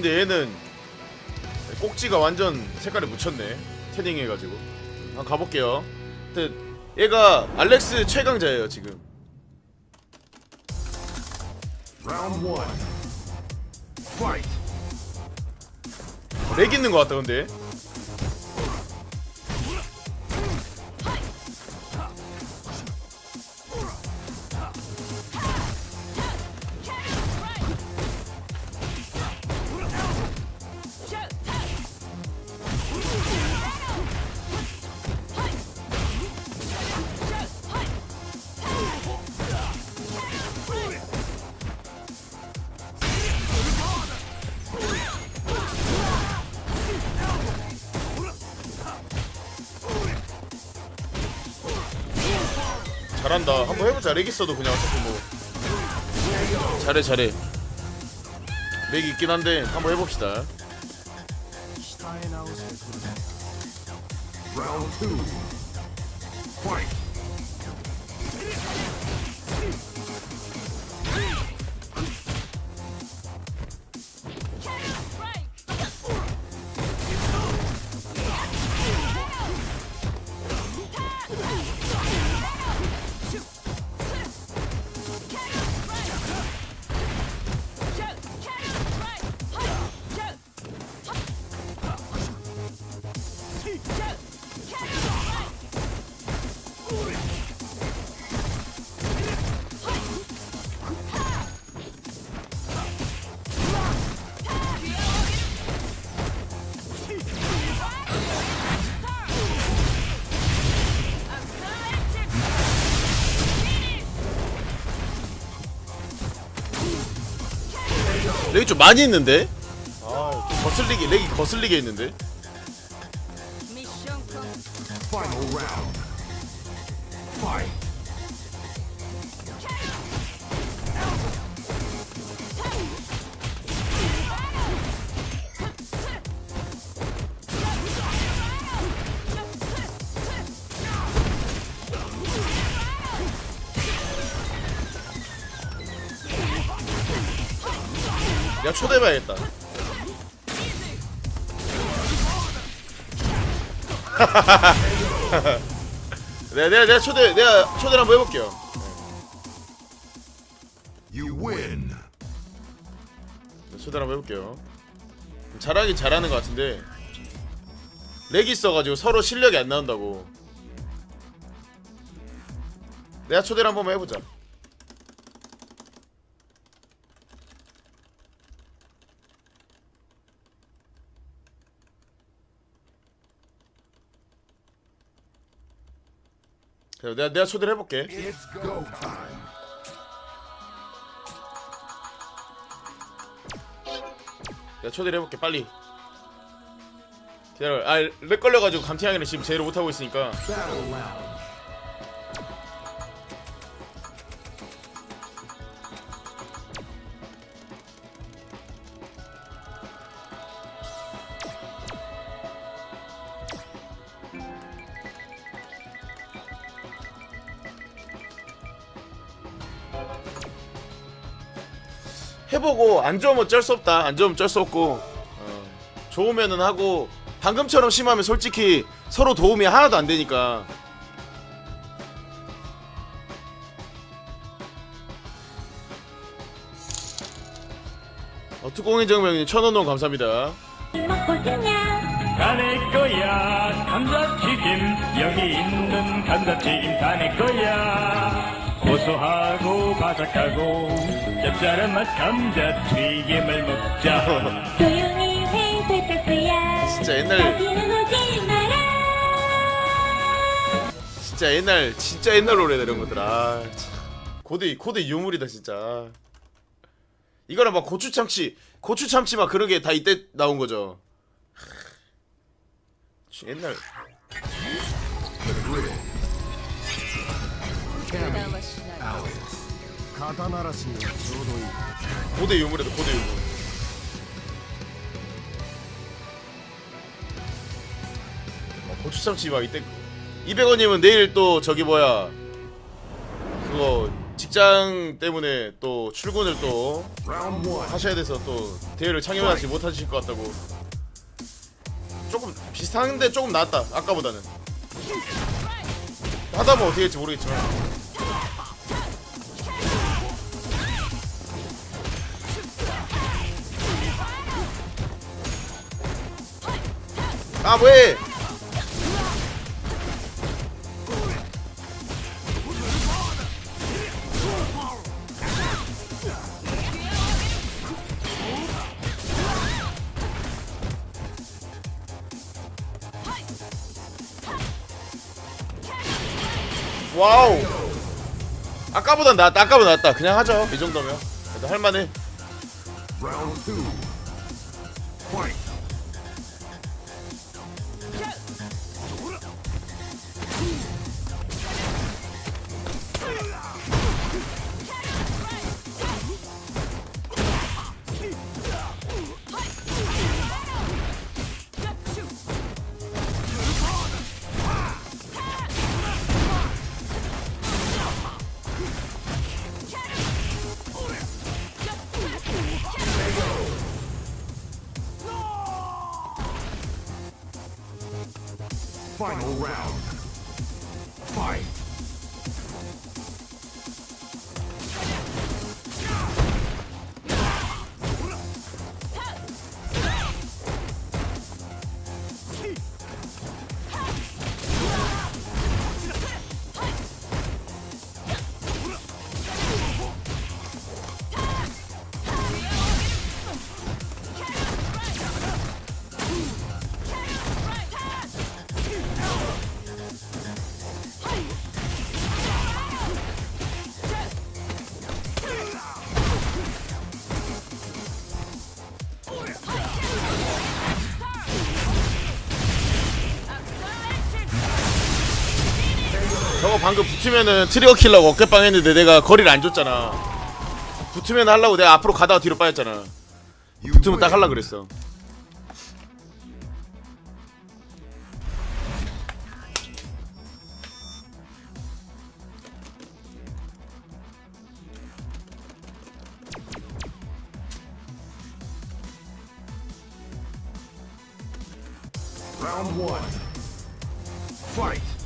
근데 얘는 꼭지가 완전 색깔이 묻혔네. 태닝 해가지고. 한번 가볼게요. 근데 얘가 알렉스 최강자예요 지금. 렉 있는 것 같다 근데 잘한다. 한번 해보자. 렉 있어도 그냥 어차피 뭐. 잘해 잘해. 렉 있긴 한데 한번 해봅시다. Round two. Fight. 렉이 좀 많이 있는데? 아 거슬리게 렉이 거슬리게 있는데? 내가 초대해봐야겠다. 내가 내가 내가 초대 내가 초대를 한번 해볼게요. You win. 초대를 한번 해볼게요. 잘하긴 잘하는 것 같은데. 렉이 있어가지고 서로 실력이 안 나온다고. 내가 초대를 한번 해보자 그래, 내가 내가 초대를 해볼게. 내가 초대를 해볼게 빨리. 기다려 아렉 걸려가지고 감티하기는 지금 제대로 못 하고 있으니까 해보고 안 좋으면 어쩔 수 없다. 안 좋으면 어쩔 수 없고. 어, 좋으면은 하고 방금처럼 심하면 솔직히 서로 도움이 하나도 안 되니까. 어, 특공의 정명님 천원 원 감사합니다. 다내 거야. 감자튀김. 여기 있는 감자튀김 다내 거야 고소하고 바삭하고 짭짤한 맛 감자 튀김을 먹자. 조용히 회색할 거야. 진짜 옛날 여기는 오지 마라. 진짜 옛날 진짜 옛날 노래다 이런 것들 아. 참. 고대 고대 유물이다 진짜. 이거는 막 고추 참치 고추 참치 막 그런 게 다 이때 나온 거죠. 하, 옛날 고대 유물이다 고대 유물. 어, 고추 참치 막 이때 200원이면 내일 또 저기 뭐야 그거 직 직장 때문에 또 출근을 또 Round one. 하셔야 돼서 또 대회를 참여하지 못하실 것 같다고. 조금 비슷한데 조금 낫다 아까보다는. 하다 보면 어떻게 될지 모르겠지만 아 뭐해 와우. 아까보단 낫다 아까보다 낫다. 그냥 하죠. 이 정도면. 그래도 할만해 Final round. 방금 붙으면은 트리거 킬라고 어깨빵 했는데 내가 거리를 안 줬잖아 붙으면 하려고 내가 앞으로 가다가 뒤로 빠졌잖아 붙으면 딱 win. 하려 그랬어 Round one. Fight.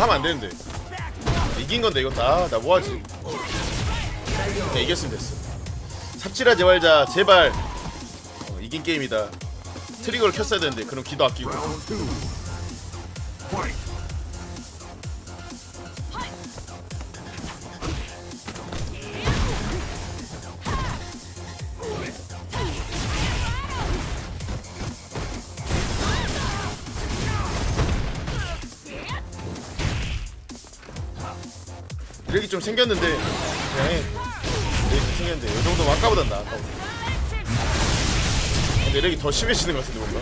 하면 안 되는데. 이긴 건데 이거 다나 뭐하지? 그냥 이겼으면 됐어. 삽질하지 말자 제발. 어, 이긴 게임이다. 트리거를 켰어야 되는데 그럼 기도 아끼고 이력이 좀 생겼는데 그냥 해. 이력이 좀 생겼는데 이 정도면 아까보단 나아 근데 이력이 더 심해지는 것 같은데 뭔가.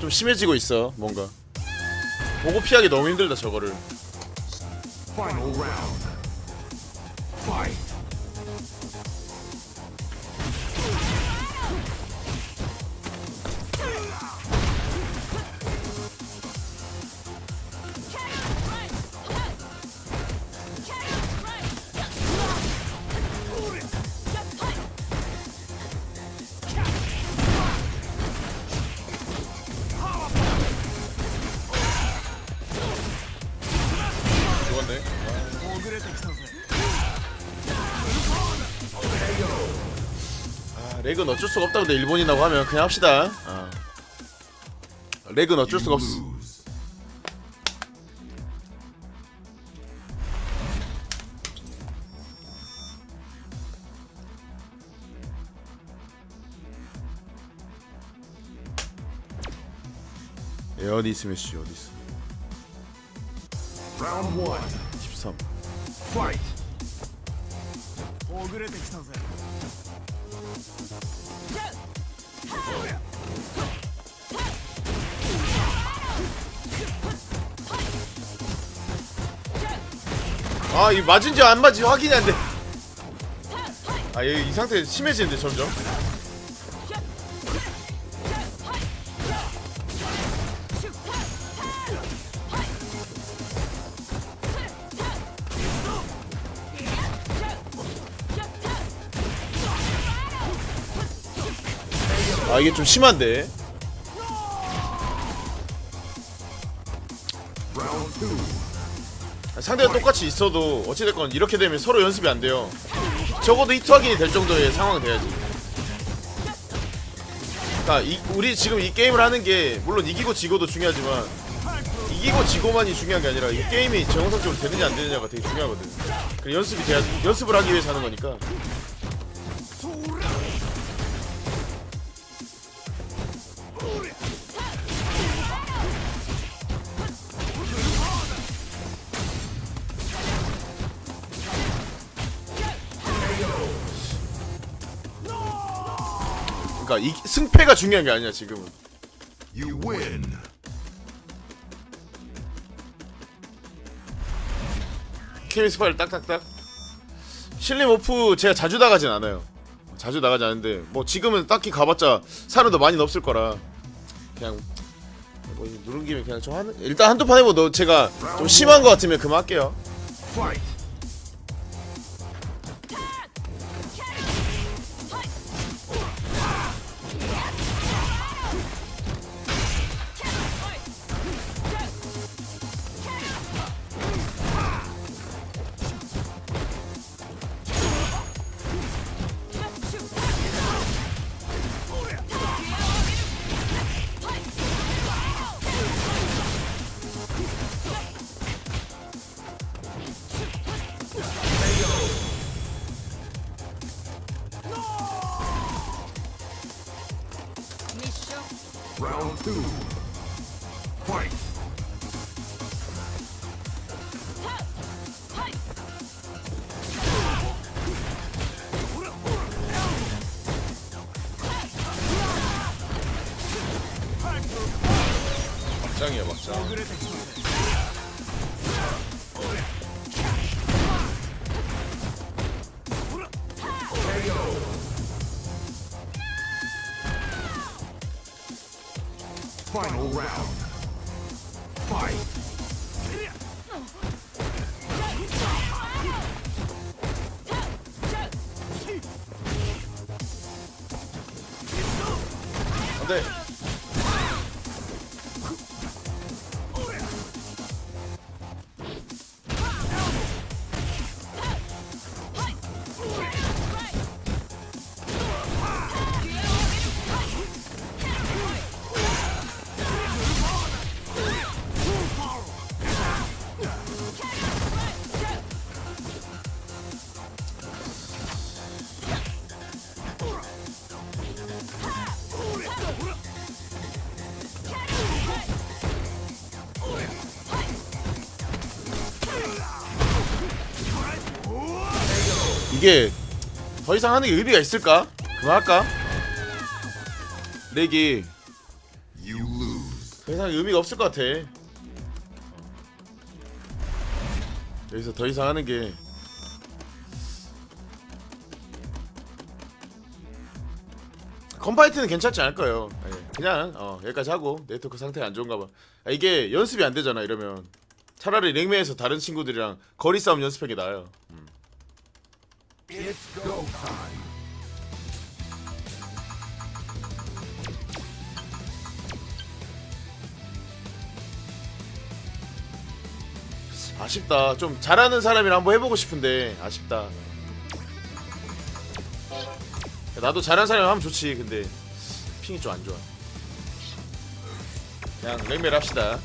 좀 심해지고 있어 뭔가. 보고 피하기 너무 힘들다 저거를 Final round. Fight. 이건 어쩔 수가 없다. 근데 일본이라고 하면 그냥 합시다. 어. 렉은 어쩔 수가 없어 에어니 스매시 어디있어? 13遅れてきたぜ 아, 이 맞은지 안 맞은지 확인이 안 돼. 아, 얘이 상태 심해지는데 점점. 아, 이게 좀 심한데. 상대가 똑같이 있어도 어찌됐건 이렇게 되면 서로 연습이 안 돼요. 적어도 히트 확인이 될 정도의 상황은 돼야지. 이, 우리 지금 이 게임을 하는 게 물론 이기고 지고도 중요하지만 이기고 지고만이 중요한 게 아니라 이 게임이 정상적으로 되느냐 안 되느냐가 되게 중요하거든. 그 연습이 돼야 연습을 하기 위해서 하는 거니까. 그러니까 이 승패가 중요한 게 아니야 지금은. You win. 케미스 파일 딱딱딱. 실림 오프 제가 자주 나가진 않아요. 자주 나가지 않는데 뭐 지금은 딱히 가봤자 사람도 많이 없을 거라 그냥 뭐 누른 김에 그냥 좀 하는 일단 한두 판 해보 너 제가 좀 심한 거 같으면 그만 할게요. 막장이야 막장 Final round. 이게 더 이상 하는 게 의미가 있을까? 그만할까? 내기. 더 이상 의미가 없을 것 같아. 여기서 더 이상 하는 게 컴파이트는 괜찮지 않을 거예요. 예, 그냥 어, 여기까지 하고 네트워크 상태가 안 좋은가 봐. 아, 이게 연습이 안 되잖아 이러면 차라리 랭메에서 다른 친구들이랑 거리 싸움 연습하는 게 나아요. It's go time. 아쉽다. 좀 잘하는 사람이랑 한번 해보고 싶은데 아쉽다. 나도 잘하는 사람이 하면 좋지. 근데 핑이 좀 안 좋아. 그냥 랭멜 합시다.